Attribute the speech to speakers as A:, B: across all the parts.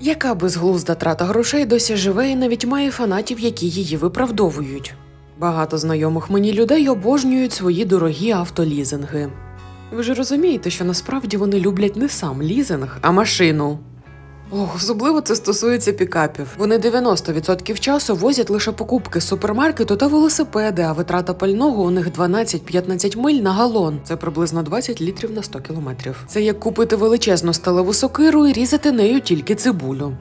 A: Яка безглузда трата грошей досі живе і навіть має фанатів, які її виправдовують. Багато знайомих мені людей обожнюють свої дорогі автолізинги. Ви ж розумієте, що насправді вони люблять не сам лізинг, а машину. Ох, особливо це стосується пікапів. Вони 90% часу возять лише покупки з супермаркету та велосипеди, а витрата пального у них 12-15 миль на галон. Це приблизно 20 літрів на 100 кілометрів. Це як купити величезну сталеву сокиру і різати нею тільки цибулю.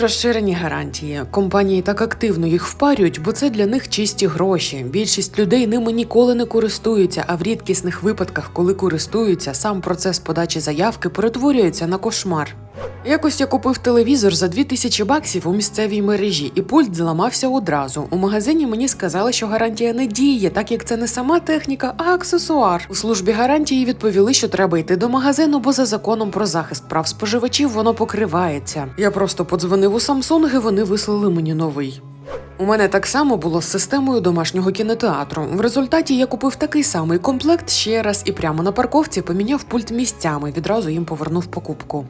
A: Розширені гарантії. Компанії так активно їх впарюють, бо це для них чисті гроші. Більшість людей ними ніколи не користуються, а в рідкісних випадках, коли користуються, сам процес подачі заявки перетворюється на кошмар. Якось я купив телевізор за 2000 баксів у місцевій мережі, і пульт зламався одразу. У магазині мені сказали, що гарантія не діє, так як це не сама техніка, а аксесуар. У службі гарантії відповіли, що треба йти до магазину, бо за законом про захист прав споживачів воно покривається. Я просто подзвонив у Samsung, і вони вислали мені новий. У мене так само було з системою домашнього кінотеатру. В результаті я купив такий самий комплект ще раз і прямо на парковці поміняв пульт місцями. Відразу їм повернув покупку.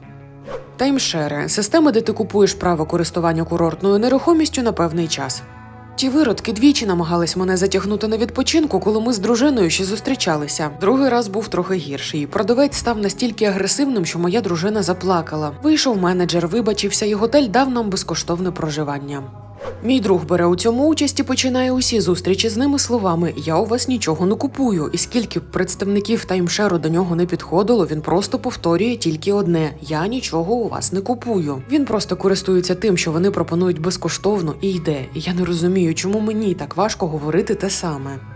A: Таймшери системи, де ти купуєш право користування курортною нерухомістю на певний час. Ті виродки двічі намагались мене затягнути на відпочинку, коли ми з дружиною ще зустрічалися. Другий раз був трохи гірший. Продавець став настільки агресивним, що моя дружина заплакала. Вийшов менеджер, вибачився, і готель дав нам безкоштовне проживання. Мій друг бере у цьому участь і починає усі зустрічі з ними словами Я у вас нічого не купую. І скільки б представників таймшеру до нього не підходило, він просто повторює тільки одне: Я нічого у вас не купую. Він просто користується тим, що вони пропонують безкоштовно і йде. Я не розумію, чому мені так важко говорити те саме.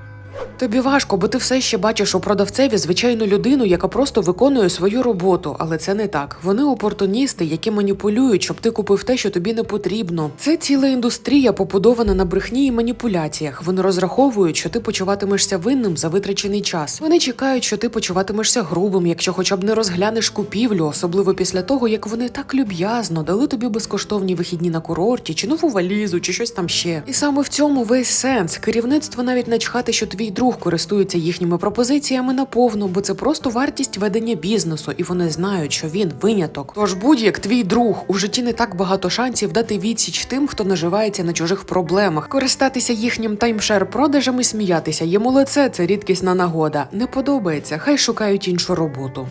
A: Тобі важко, бо ти все ще бачиш у продавцеві звичайну людину, яка просто виконує свою роботу, але це не так. Вони опортуністи, які маніпулюють, щоб ти купив те, що тобі не потрібно. Це ціла індустрія, побудована на брехні і маніпуляціях. Вони розраховують, що ти почуватимешся винним за витрачений час. Вони чекають, що ти почуватимешся грубим, якщо хоча б не розглянеш купівлю, особливо після того, як вони так люб'язно дали тобі безкоштовні вихідні на курорті, чи нову валізу, чи щось там ще. І саме в цьому весь сенс. Керівництво навіть начхати, що твій друг користується їхніми пропозиціями наповну, бо це просто вартість ведення бізнесу, і вони знають, що він виняток. Тож будь-як твій друг у житті не так багато шансів дати відсіч тим, хто наживається на чужих проблемах, користатися їхнім таймшер продажем і сміятися. Йому лице це рідкісна нагода. Не подобається, хай шукають іншу роботу.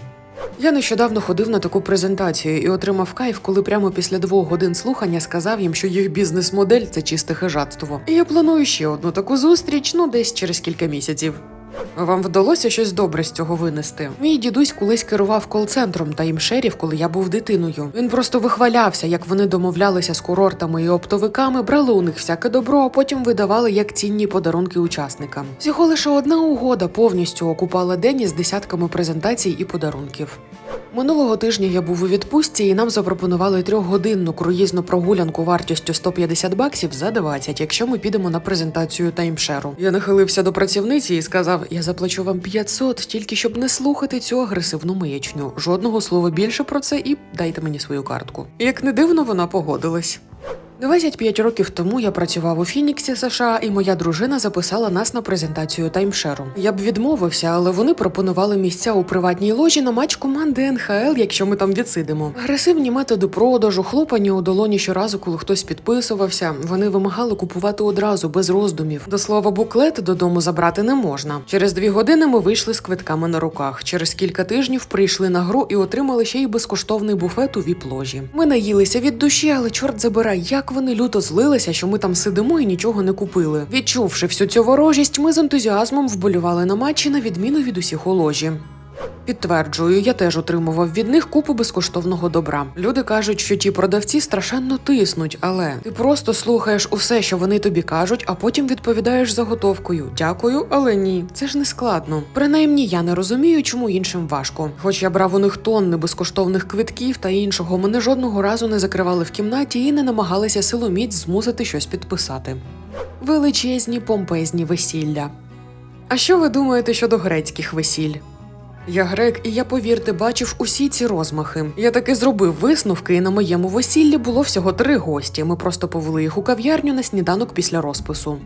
A: Я нещодавно ходив на таку презентацію і отримав кайф, коли прямо після двох годин слухання сказав їм, що їх бізнес-модель це чисте хижатство. І я планую ще одну таку зустріч, ну десь через кілька місяців. Вам вдалося щось добре з цього винести? Мій дідусь колись керував кол-центром таймшерів, коли я був дитиною. Він просто вихвалявся, як вони домовлялися з курортами і оптовиками, брали у них всяке добро, а потім видавали як цінні подарунки учасникам. Всього лише одна угода повністю окупала день із десятками презентацій і подарунків. Минулого тижня я був у відпустці, і нам запропонували трьохгодинну круїзну прогулянку вартістю 150 баксів за 20, якщо ми підемо на презентацію таймшеру. Я нахилився до працівниці і сказав: Я заплачу вам 500, тільки щоб не слухати цю агресивну маячню. Жодного слова більше про це і дайте мені свою картку. Як не дивно, вона погодилась. 25 років тому я працював у Фініксі США, і моя дружина записала нас на презентацію таймшеру. Я б відмовився, але вони пропонували місця у приватній ложі на матч команди НХЛ, якщо ми там відсидимо. Агресивні методи продажу, хлопані у долоні щоразу, коли хтось підписувався. Вони вимагали купувати одразу без роздумів. До слова, буклет додому забрати не можна. Через дві години ми вийшли з квитками на руках. Через кілька тижнів прийшли на гру і отримали ще й безкоштовний буфет у віп-ложі. Ми наїлися від душі, але чорт забирай, як вони люто злилися, що ми там сидимо і нічого не купили. Відчувши всю цю ворожість, ми з ентузіазмом вболювали на матчі на відміну від усіх у ложі. Підтверджую, я теж отримував від них купу безкоштовного добра. Люди кажуть, що ті продавці страшенно тиснуть, але ти просто слухаєш усе, що вони тобі кажуть, а потім відповідаєш заготовкою Дякую, але ні. Це ж не складно. Принаймні, я не розумію, чому іншим важко. Хоч я брав у них тонни безкоштовних квитків та іншого, мене жодного разу не закривали в кімнаті і не намагалися силоміць змусити щось підписати. Величезні помпезні весілля. А що ви думаєте щодо грецьких весіль? Я грек, і я, повірте, бачив усі ці розмахи. Я таки зробив висновки, і на моєму весіллі було всього три гості. Ми просто повели їх у кав'ярню на сніданок після розпису.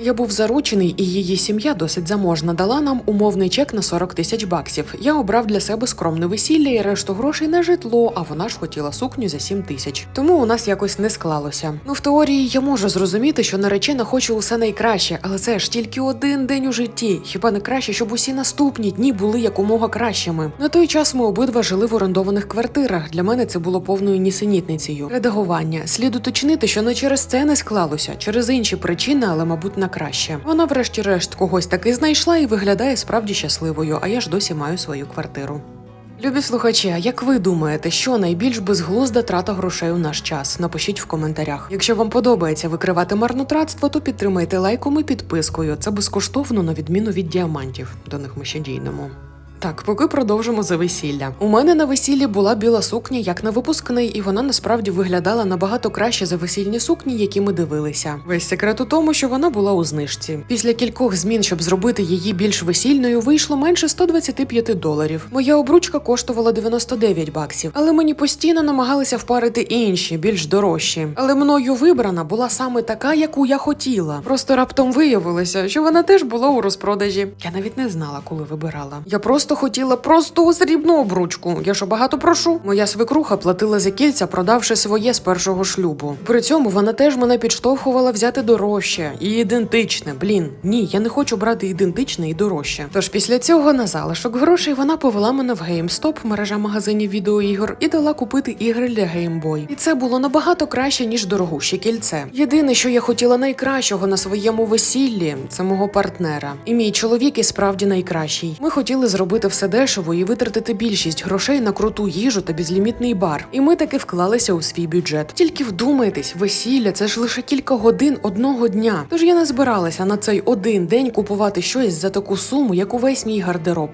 A: Я був заручений, і її сім'я досить заможна дала нам умовний чек на 40 тисяч баксів. Я обрав для себе скромне весілля і решту грошей на житло, а вона ж хотіла сукню за 7 тисяч. Тому у нас якось не склалося. Ну в теорії я можу зрозуміти, що наречена хоче усе найкраще, але це ж тільки один день у житті. Хіба не краще, щоб усі наступні дні були якомога кращими? На той час ми обидва жили в орендованих квартирах. Для мене це було повною нісенітницею. Редагування. Слід уточнити, що не через це не склалося, через інші причини, але мабуть на краще. Вона, врешті-решт, когось таки знайшла і виглядає справді щасливою, а я ж досі маю свою квартиру. Любі слухачі, як ви думаєте, що найбільш безглузда трата грошей у наш час? Напишіть в коментарях. Якщо вам подобається викривати марнотратство, то підтримайте лайком і підпискою. Це безкоштовно на відміну від діамантів. До них ми ще дійдемо. Так, поки продовжимо за весілля. У мене на весіллі була біла сукня, як на випускний, і вона насправді виглядала набагато краще за весільні сукні, які ми дивилися. Весь секрет у тому, що вона була у знижці. Після кількох змін, щоб зробити її більш весільною, вийшло менше 125 доларів. Моя обручка коштувала 99 баксів, але мені постійно намагалися впарити інші, більш дорожчі. Але мною вибрана була саме така, яку я хотіла. Просто раптом виявилося, що вона теж була у розпродажі. Я навіть не знала, коли вибирала. Я просто хотіла просту срібну обручку. Я що багато прошу. Моя свекруха платила за кільця, продавши своє з першого шлюбу. При цьому вона теж мене підштовхувала взяти дорожче і ідентичне. Блін, ні, я не хочу брати ідентичне і дорожче. Тож після цього на залишок грошей вона повела мене в GameStop, мережа магазинів відеоігор, і дала купити ігри для Boy. І це було набагато краще ніж дорогуще кільце. Єдине, що я хотіла найкращого на своєму весіллі, це мого партнера. І мій чоловік і справді найкращий. Ми хотіли зробити все дешево і витратити більшість грошей на круту їжу та безлімітний бар. І ми таки вклалися у свій бюджет. Тільки вдумайтесь, весілля це ж лише кілька годин одного дня. Тож я не збиралася на цей один день купувати щось за таку суму, як увесь мій гардероб.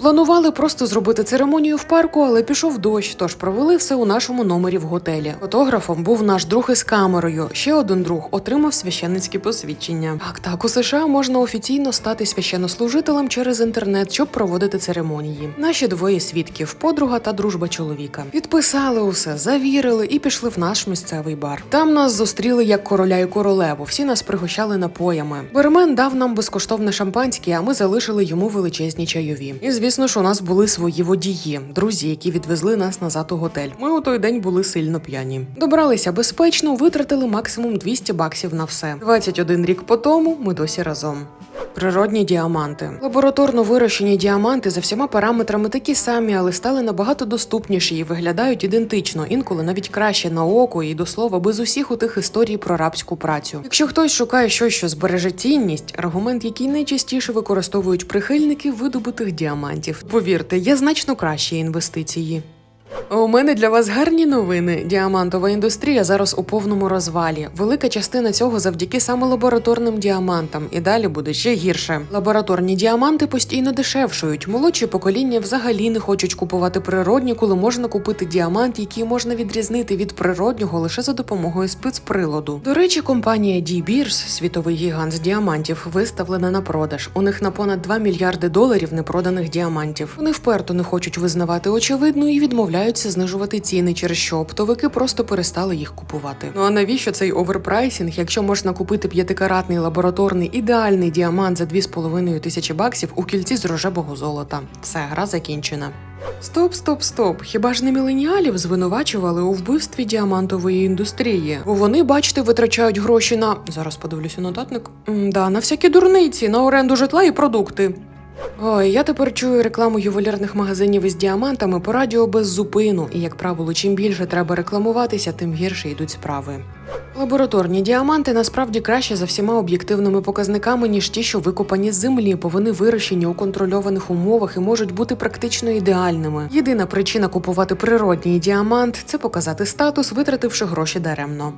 A: Планували просто зробити церемонію в парку, але пішов дощ, тож провели все у нашому номері в готелі. Фотографом був наш друг із камерою. Ще один друг отримав священницьке посвідчення. Так, так, у США можна офіційно стати священнослужителем через інтернет, щоб проводити церемонії. Наші двоє свідків, подруга та дружба чоловіка. Підписали усе, завірили і пішли в наш місцевий бар. Там нас зустріли як короля і королеву. Всі нас пригощали напоями. Бермен дав нам безкоштовне шампанське, а ми залишили йому величезні чайові. І звісно ж, у нас були свої водії, друзі, які відвезли нас назад у готель. Ми у той день були сильно п'яні. Добралися безпечно, витратили максимум 200 баксів на все. 21 рік по тому ми досі разом. Природні діаманти. Лабораторно вирощені діаманти за всіма параметрами такі самі, але стали набагато доступніші і виглядають ідентично, інколи навіть краще на око і до слова без усіх у тих історій про рабську працю. Якщо хтось шукає щось, що збереже цінність, аргумент, який найчастіше використовують прихильники видобутих діамантів. Повірте, є значно кращі інвестиції. У мене для вас гарні новини. Діамантова індустрія зараз у повному розвалі. Велика частина цього завдяки саме лабораторним діамантам, і далі буде ще гірше. Лабораторні діаманти постійно дешевшують. Молодші покоління взагалі не хочуть купувати природні, коли можна купити діамант, який можна відрізнити від природнього лише за допомогою спецприладу. До речі, компанія D Beers, світовий гігант з діамантів, виставлена на продаж. У них на понад 2 мільярди доларів непроданих діамантів. Вони вперто не хочуть визнавати очевидну і відмовляються знижувати ціни, через що оптовики просто перестали їх купувати. Ну а навіщо цей оверпрайсінг, якщо можна купити п'ятикаратний лабораторний ідеальний діамант за 2,5 тисячі баксів у кільці з рожевого золота? Все, гра закінчена. Стоп, стоп, стоп. Хіба ж не міленіалів звинувачували у вбивстві діамантової індустрії? Бо вони, бачите, витрачають гроші на зараз подивлюся нотатник. М, да, на всякі дурниці, на оренду житла і продукти. Ой, я тепер чую рекламу ювелірних магазинів із діамантами по радіо без зупину, і як правило, чим більше треба рекламуватися, тим гірше йдуть справи. Лабораторні діаманти насправді краще за всіма об'єктивними показниками, ніж ті, що викопані з землі, бо вони вирощені у контрольованих умовах і можуть бути практично ідеальними. Єдина причина купувати природній діамант це показати статус, витративши гроші даремно.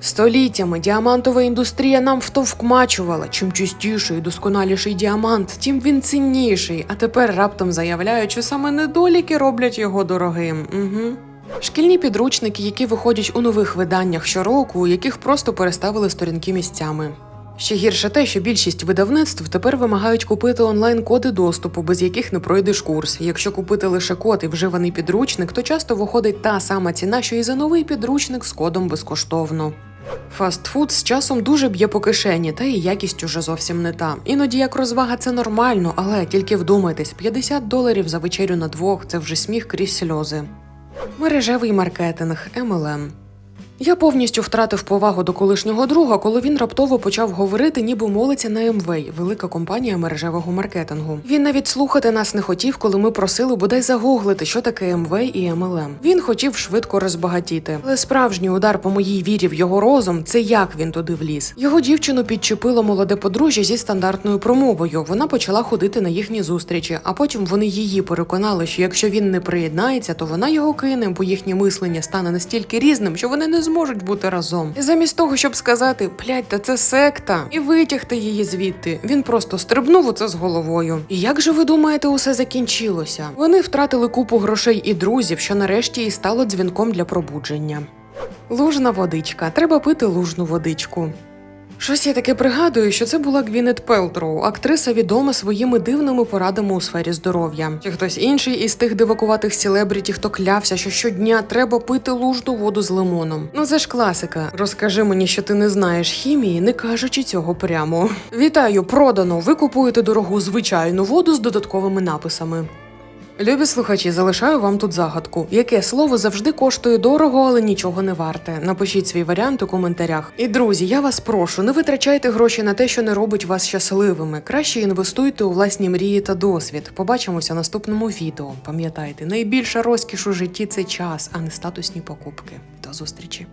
A: Століттями діамантова індустрія нам втовкмачувала. Чим чистіший і досконаліший діамант, тим він цінніший. А тепер раптом заявляють, що саме недоліки роблять його дорогим. Угу. Шкільні підручники, які виходять у нових виданнях щороку, яких просто переставили сторінки місцями. Ще гірше те, що більшість видавництв тепер вимагають купити онлайн-коди доступу, без яких не пройдеш курс. Якщо купити лише код і вживаний підручник, то часто виходить та сама ціна, що і за новий підручник з кодом безкоштовно. Фастфуд з часом дуже б'є по кишені, та і якість уже зовсім не та. Іноді як розвага це нормально, але тільки вдумайтесь, 50 доларів за вечерю на двох це вже сміх крізь сльози. Мережевий маркетинг MLM. Я повністю втратив повагу до колишнього друга, коли він раптово почав говорити, ніби молиться на МВ, велика компанія мережевого маркетингу. Він навіть слухати нас не хотів, коли ми просили бодай загуглити, що таке МВ і МЛМ. Він хотів швидко розбагатіти. Але справжній удар по моїй вірі в його розум це як він туди вліз. Його дівчину підчепило молоде подружжя зі стандартною промовою. Вона почала ходити на їхні зустрічі, а потім вони її переконали, що якщо він не приєднається, то вона його кине, бо їхнє мислення стане настільки різним, що вони не зможуть бути разом. І замість того, щоб сказати блядь, та це секта, і витягти її звідти, він просто стрибнув у це з головою. І як же ви думаєте, усе закінчилося? Вони втратили купу грошей і друзів, що нарешті і стало дзвінком для пробудження. Лужна водичка. Треба пити лужну водичку. Щось я таке пригадую, що це була Гвінет Пелтроу, актриса відома своїми дивними порадами у сфері здоров'я. Чи хтось інший із тих дивакуватих селебріті, хто клявся, що щодня треба пити лужну воду з лимоном. Ну це ж класика. Розкажи мені, що ти не знаєш хімії, не кажучи цього прямо. Вітаю, продано! Ви купуєте дорогу звичайну воду з додатковими написами. Любі слухачі, залишаю вам тут загадку. Яке слово завжди коштує дорого, але нічого не варте? Напишіть свій варіант у коментарях. І друзі, я вас прошу, не витрачайте гроші на те, що не робить вас щасливими. Краще інвестуйте у власні мрії та досвід. Побачимося в наступному відео. Пам'ятайте, найбільша розкіш у житті це час, а не статусні покупки. До зустрічі.